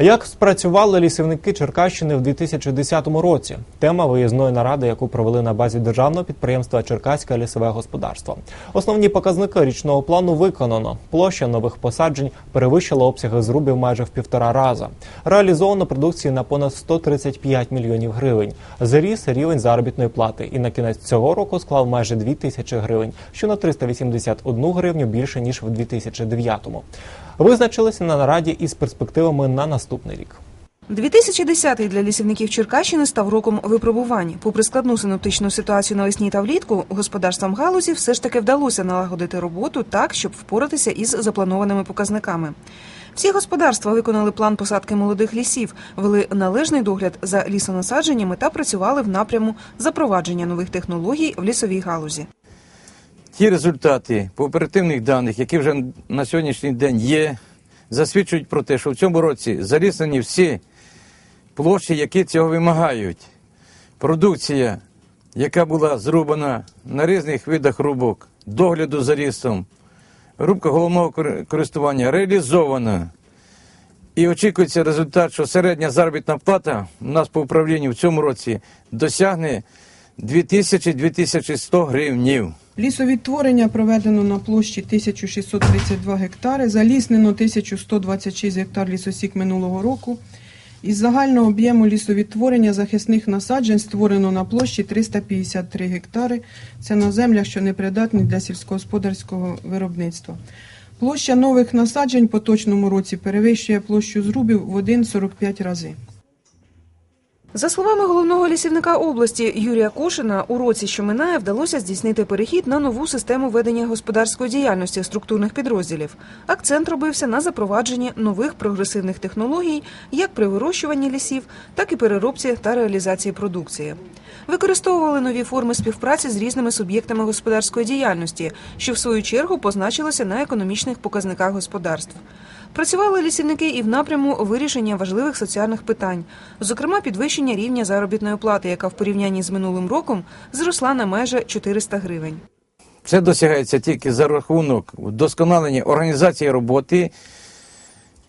Як спрацювали лісівники Черкащини в 2010 році? Тема виїзної наради, яку провели на базі державного підприємства Черкаське лісове господарство. Основні показники річного плану виконано. Площа нових посаджень перевищила обсяги зрубів майже в півтора раза. Реалізовано продукції на понад 135 мільйонів гривень. Зріс рівень заробітної плати і на кінець цього року склав майже 2 тисячі гривень, що на 381 гривню більше ніж в 2009-му. Визначилися на нараді із перспективами на наступний рік. 2010-й для лісівників Черкащини став роком випробувань. Попри складну синоптичну ситуацію навесні та влітку, господарствам галузі все ж таки вдалося налагодити роботу так, щоб впоратися із запланованими показниками. Всі господарства виконали план посадки молодих лісів, вели належний догляд за лісонасадженнями та працювали в напряму запровадження нових технологій в лісовій галузі. Ті результати по оперативних даних, які вже на сьогоднішній день є, засвідчують про те, що в цьому році заліснені всі площі, які цього вимагають. Продукція, яка була зрубана на різних видах рубок, догляду за лісом, рубка головного користування реалізована. І очікується результат, що середня заробітна плата у нас по управлінню в цьому році досягне 2000-2100 гривнів. Лісовідтворення проведено на площі 1632 гектари, заліснено 1126 гектар лісосік минулого року. Із загального об'єму лісовідтворення захисних насаджень створено на площі 353 гектари. Це на землях, що непридатні для сільськогосподарського виробництва. Площа нових насаджень в поточному році перевищує площу зрубів в 1,45 рази. За словами головного лісівника області Юрія Кошина, у році, що минає, вдалося здійснити перехід на нову систему ведення господарської діяльності структурних підрозділів. Акцент робився на запровадженні нових прогресивних технологій як при вирощуванні лісів, так і переробці та реалізації продукції. Використовували нові форми співпраці з різними суб'єктами господарської діяльності, що в свою чергу позначилося на економічних показниках господарств. Працювали лісівники і в напряму вирішення важливих соціальних питань, зокрема підвищення рівня заробітної плати, яка в порівнянні з минулим роком зросла на майже 400 гривень. Це досягається тільки за рахунок вдосконалення організації роботи,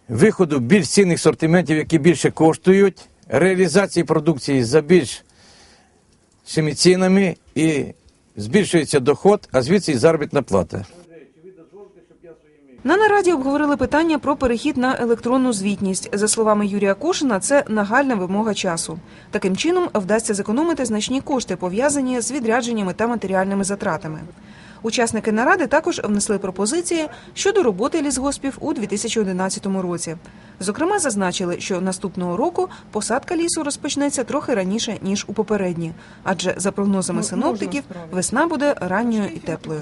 виходу більш цінних сортиментів, які більше коштують, реалізації продукції за більш цінами і збільшується доход, а звідси і заробітна плата. На нараді обговорили питання про перехід на електронну звітність. За словами Юрія Кошина, це нагальна вимога часу. Таким чином вдасться зекономити значні кошти, пов'язані з відрядженнями та матеріальними затратами. Учасники наради також внесли пропозиції щодо роботи лісгоспів у 2011 році. Зокрема, зазначили, що наступного року посадка лісу розпочнеться трохи раніше ніж у попередні, адже за прогнозами Ну, синоптиків весна буде ранньою і теплою.